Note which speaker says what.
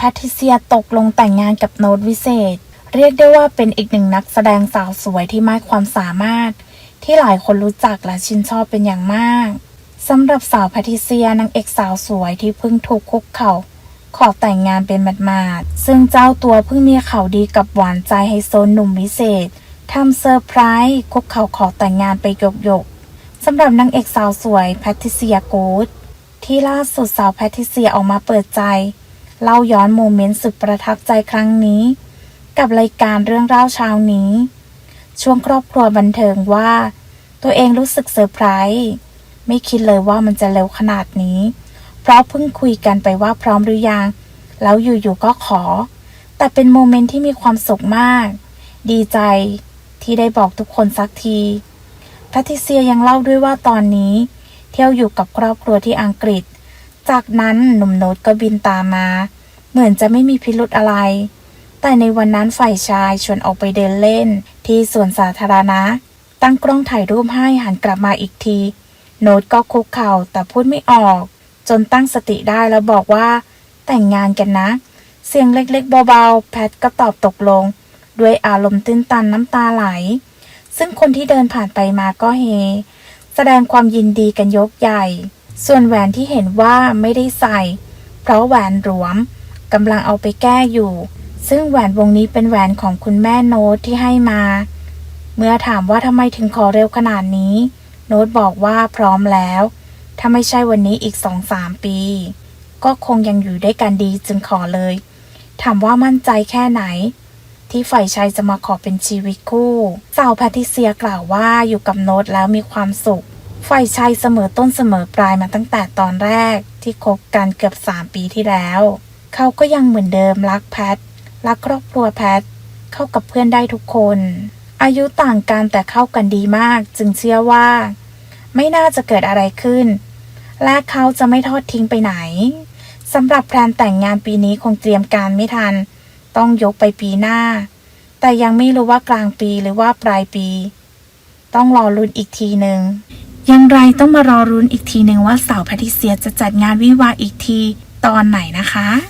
Speaker 1: แพทริเซียตกลงแต่งงานกับโน้ตวิเศษ เรียกได้ว่าเป็นอีกหนึ่งนักแสดงสาวสวยที่มากความสามารถ ที่หลายคนรู้จักและชื่นชอบเป็นอย่างมากสำหรับสาวแพทริเซียนางเอกสาวสวยที่เพิ่งถูกคุกเข่าขอแต่งงานเป็นหมาดๆซึ่งเจ้าตัวเพิ่งมีข่าวดีกับหวานใจไฮโซหนุ่มวิเศษทำเซอร์ไพรส์คุกเข่าขอแต่งงานไปหยกๆสำหรับนางเอกสาวสวยแพทริเซียกูดที่ล่าสุดสาวแพทริเซียออกมาเปิดใจ เล่าย้อนโมเมนต์สุดประทับใจครั้งนี้ กับรายการเรื่องเล่าเช้านี้ ช่วงครอบครัวบันเทิงว่า ตัวเองรู้สึกเซอร์ไพรส์ไม่คิดเลยว่ามันจะเร็วขนาดนี้ เพราะเพิ่งคุยกันไปว่าพร้อมหรือยัง แล้วอยู่ๆก็ขอ แต่เป็นโมเมนต์ที่มีความสุขมาก ดีใจที่ได้บอกทุกคนสักทีแพทิเซียยังเล่าด้วยว่าตอนนี้ เที่ยวอยู่กับครอบครัวที่อังกฤษ จากนั้นหนุ่มโน้ตก็บินตามมา เหมือนจะไม่มีพิรุธอะไร แต่ในวันนั้นฝ่ายชายชวนออกไปเดินเล่น ที่สวนสาธารณะ ตั้งกล้องถ่ายรูปให้หันกลับมาอีกที โน้ตก็คุกเข่าแต่พูดไม่ออก จนตั้งสติได้แล้วบอกว่า แต่งงานกันนะ เสียงเล็กๆเบาๆ แพทก็ตอบตกลง ด้วยอารมณ์ตื้นตันน้ำตาไหล ซึ่งคนที่เดินผ่านไปมาก็เฮ แสดงความยินดีกันยกใหญ่ ส่วนแหวนที่เห็นว่าไม่ได้ใส่ เพราะแหวนหลวมกำลังเอาไปแก้อยู่ ซึ่งแหวนวงนี้เป็นแหวนของคุณแม่โน้ตที่ให้มา เมื่อถามว่าทำไมถึงขอเร็วขนาดนี้ โน้ตบอกว่าพร้อมแล้ว ถ้าไม่ใช่วันนี้อีกสองสามปี ก็คงยังอยู่ด้วยกันดีจึงขอเลย ถามว่ามั่นใจแค่ไหน ที่ฝ่ายชายจะมาขอเป็นชีวิตคู่ สาวแพทริเซียกล่าวว่าอยู่กับโน้ตแล้วมีความสุข ฝ่ายชายเสมอต้นเสมอปลายมาตั้งแต่ตอนแรกที่คบกันเกือบสามปีที่แล้ว เขาก็ยังเหมือนเดิมรักแพท รักครอบครัวแพท เข้ากับเพื่อนได้ทุกคน อายุต่างกันแต่เข้ากันดีมาก จึงเชื่อว่า ไม่น่าจะเกิดอะไรขึ้น และเขาจะไม่ทอดทิ้งไปไหนสำหรับแพลนแต่งงานปีนี้คงเตรียมการไม่ทัน ต้องยกไปปีหน้า แต่ยังไม่รู้ว่ากลางปีหรือว่าปลายปี ต้องรอรุ้นอีกทีหนึ่ง อย่างไรต้องมารอรุ้นอีกทีหนึ่งว่าสาวแพทิเซียจะจัดงานวิวาอีกทีตอนไหนนะคะ